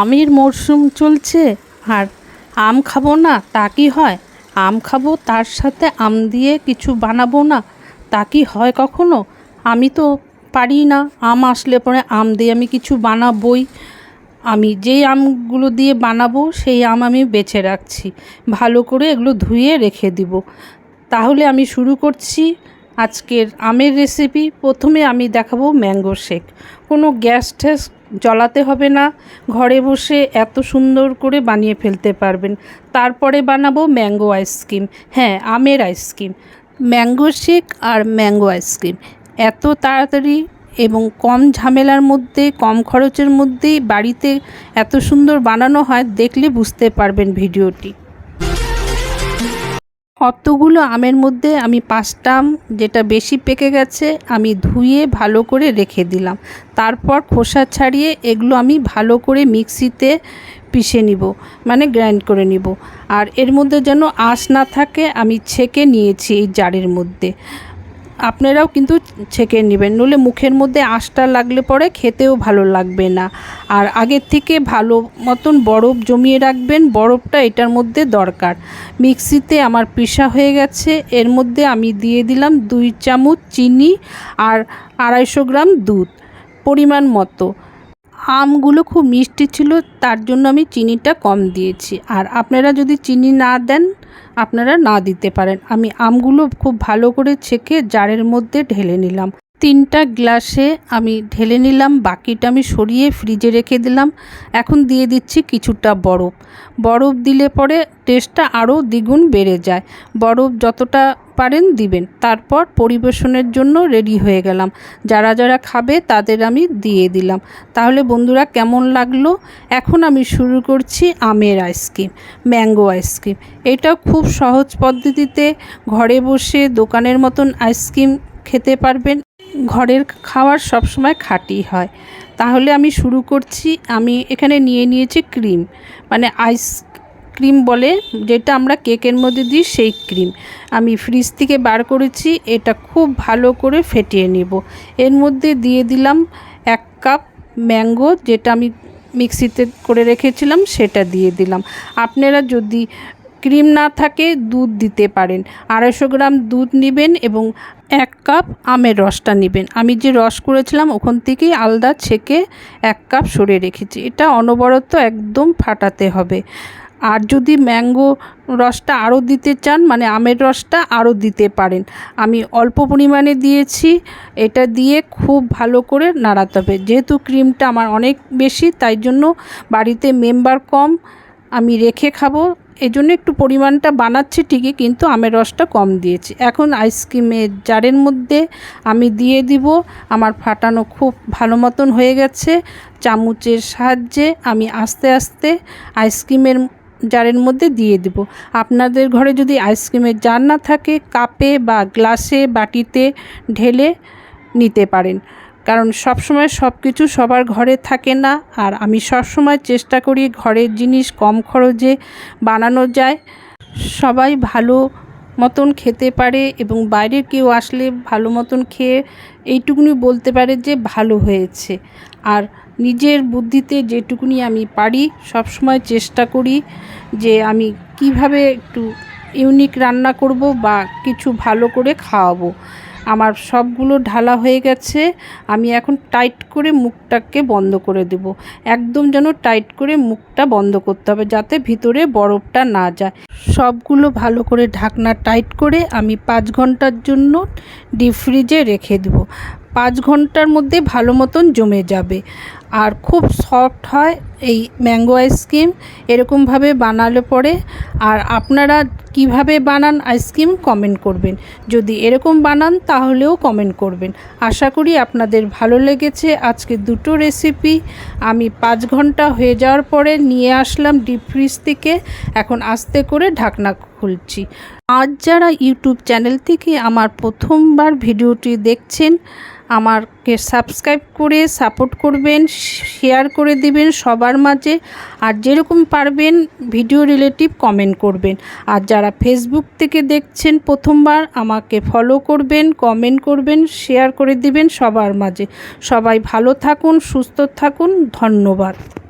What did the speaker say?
আমের মরশুম চলছে, আর আম খাব না, তা কি হয়? আম খাব, তার সাথে আম দিয়ে কিছু বানাবো না, তা কি হয় কখনো? আমি তো পারি না, আম আসলে পরে আম দিয়ে আমি কিছু বানাবই। আমি যেই আমগুলো দিয়ে বানাবো, সেই আম আমি বেছে রাখছি। ভালো করে এগুলো ধুয়ে রেখে দিব। তাহলে আমি শুরু করছি আজকের আমের রেসিপি প্রথমে আমি দেখাবো ম্যাঙ্গো শেক। কোনো গ্যাস ট্যাস জ্বলাতে হবে না, ঘরে বসে এত সুন্দর করে বানিয়ে ফেলতে পারবেন। তারপরে বানাবো ম্যাঙ্গো আইসক্রিম হ্যাঁ আমের আইসক্রিম ম্যাঙ্গো শেক আর ম্যাঙ্গো আইসক্রিম এত তাড়াতাড়ি এবং কম ঝামেলার মধ্যে, কম খরচের মধ্যেই বাড়িতে এত সুন্দর বানানো হয়, দেখলে বুঝতে পারবেন ভিডিওটি। অতগুলো আমের মধ্যে আমি পাঁচটা আম, যেটা বেশি পেকে গেছে, আমি ধুয়ে ভালো করে রেখে দিলাম। তারপর খোসা ছাড়িয়ে এগুলো আমি ভালো করে মিক্সিতে পিষে নিব মানে গ্রাইন্ড করে নিব। আর এর মধ্যে যেন আঁশ না থাকে, আমি ছেঁকে নিয়েছি এই জারের মধ্যে। আপনারাও কিন্তু ছেঁকে নেবেন। নলে মুখের মধ্যে আঁশটা লাগলে পরে খেতেও ভালো লাগবে না। আর আগের থেকে ভালো মতন বরফ জমিয়ে রাখবেন। বরফটা এটার মধ্যে দরকার। মিক্সিতে আমার পিসা হয়ে গেছে। এর মধ্যে আমি দিয়ে দিলাম দুই চামচ চিনি আর আড়াইশো গ্রাম দুধ। পরিমাণ মতো। আমগুলো খুব মিষ্টি ছিল, তার জন্য আমি চিনিটা কম দিয়েছি। আর আপনারা যদি চিনি না দেন, আপনারা না দিতে পারেন। আমি আমগুলো খুব ভালো করে ছেঁকে জারের মধ্যে ঢেলে নিলাম। তিনটা গ্লাসে আমি ঢেলে নিলাম, বাকিটা আমি সরিয়ে ফ্রিজে রেখে দিলাম। এখন দিয়ে দিচ্ছি কিছুটা বরফ। বরফ দিলে পরে টেস্টটা আরও দ্বিগুণ বেড়ে যায়। বরফ যতটা পারেন, দিবেন। তারপর পরিবেশনের জন্য রেডি হয়ে গেলাম। যারা যারা খাবে তাদের আমি দিয়ে দিলাম। তাহলে বন্ধুরা কেমন লাগল? এখন আমি শুরু করছি আমের আইসক্রিম, ম্যাঙ্গো আইসক্রিম। এটাও খুব সহজ পদ্ধতিতে ঘরে বসে দোকানের মতন আইসক্রিম খেতে পারবেন। ঘরের খাবার সবসময় খাঁটি হয়। তাহলে আমি শুরু করছি। আমি এখানে নিয়ে নিয়েছি ক্রিম মানে আইস ক্রিম বলে, যেটা আমরা কেকের মধ্যে দিই সেই ক্রিম। আমি ফ্রিজ থেকে বার করেছি, এটা খুব ভালো করে ফেটিয়ে নেব। এর মধ্যে দিয়ে দিলাম এক কাপ ম্যাঙ্গো, যেটা আমি মিক্সিতে করে রেখেছিলাম, সেটা দিয়ে দিলাম। আপনারা যদি ক্রিম না থাকে, দুধ দিতে পারেন। আড়াইশো গ্রাম দুধ নেবেন এবং এক কাপ আমের রসটা নেবেন। আমি যে রস করেছিলাম, ওখান থেকেই আলাদা ছেঁকে এক কাপ সরে রেখেছি। এটা অনবরত একদম ফাটাতে হবে। আর যদি ম্যাঙ্গো রসটা আরও দিতে চান মানে আমের রসটা আরও দিতে পারেন। আমি অল্প পরিমাণে দিয়েছি, এটা দিয়ে খুব ভালো করে নাড়াতে হবে। যেহেতু ক্রিমটা আমার অনেক বেশি, তাই জন্য বাড়িতে মেম্বার কম, আমি রেখে খাব। এই জন্য একটু পরিমাণটা বানাচ্ছি ঠিকই, কিন্তু আমের রসটা কম দিয়েছি। এখন আইসক্রিমের জারের মধ্যে আমি দিয়ে দিব। আমার ফাটানো খুব ভালো মতন হয়ে গেছে। চামচের সাহায্যে আমি আস্তে আস্তে আইসক্রিমের জারের মধ্যে দিয়ে দেব। আপনাদের ঘরে যদি আইসক্রিমের জার না থাকে, কাপে বা গ্লাসে বাটিতে ঢেলে নিতে পারেন। কারণ সবসময় সব কিছু সবার ঘরে থাকে না। আর আমি সবসময় চেষ্টা করি ঘরের জিনিস কম খরচে বানানো যায়। সবাই ভালো মতন খেতে পারে এবং বাইরে কেউ আসলে ভালো মতন খেয়ে এইটুকুনি বলতে পারে যে ভালো হয়েছে। আর নিজের বুদ্ধিতে যেটুকুনি আমি পারি, সবসময় চেষ্টা করি যে আমি কীভাবে একটু ইউনিক রান্না করব বা কিছু ভালো করে খাওয়াবো। আমার সবগুলো ঢালা হয়ে গেছে। আমি এখন টাইট করে মুখটাকে বন্ধ করে দেব। একদম যেন টাইট করে মুখটা বন্ধ করতে হবে যাতে ভিতরে বরফটা না যায়। সবগুলো ভালো করে ঢাকনা টাইট করে আমি পাঁচ ঘণ্টার জন্য ডিপ ফ্রিজে রেখে দেব। পাঁচ ঘণ্টার মধ্যে ভালো মতন জমে যাবে। আর খুব সফট হয় এই ম্যাঙ্গো আইসক্রিম এরকমভাবে বানালে পরে। আর আপনারা কীভাবে বানান আইসক্রিম কমেন্ট করবেন। যদি এরকম বানান, তাহলেও কমেন্ট করবেন। আশা করি আপনাদের ভালো লেগেছে আজকে দুটো রেসিপি আমি পাঁচ ঘণ্টা হয়ে যাওয়ার পরে নিয়ে আসলাম ডিপ ফ্রিজ থেকে। এখন আস্তে করে ঢাকনা খুলছি। আজ যারা ইউটিউব চ্যানেল থেকে আমার প্রথমবার ভিডিওটি দেখছেন আমাকে সাবস্ক্রাইব করে সাপোর্ট করবেন শেয়ার করে দিবেন সবার মাঝে। আর যেরকম পারবেন ভিডিও রিলেটিভ কমেন্ট করবেন। আর যারা ফেসবুক থেকে দেখছেন প্রথমবার, আমাকে ফলো করবেন কমেন্ট করবেন শেয়ার করে দিবেন সবার মাঝে। সবাই ভালো থাকুন, সুস্থ থাকুন, ধন্যবাদ।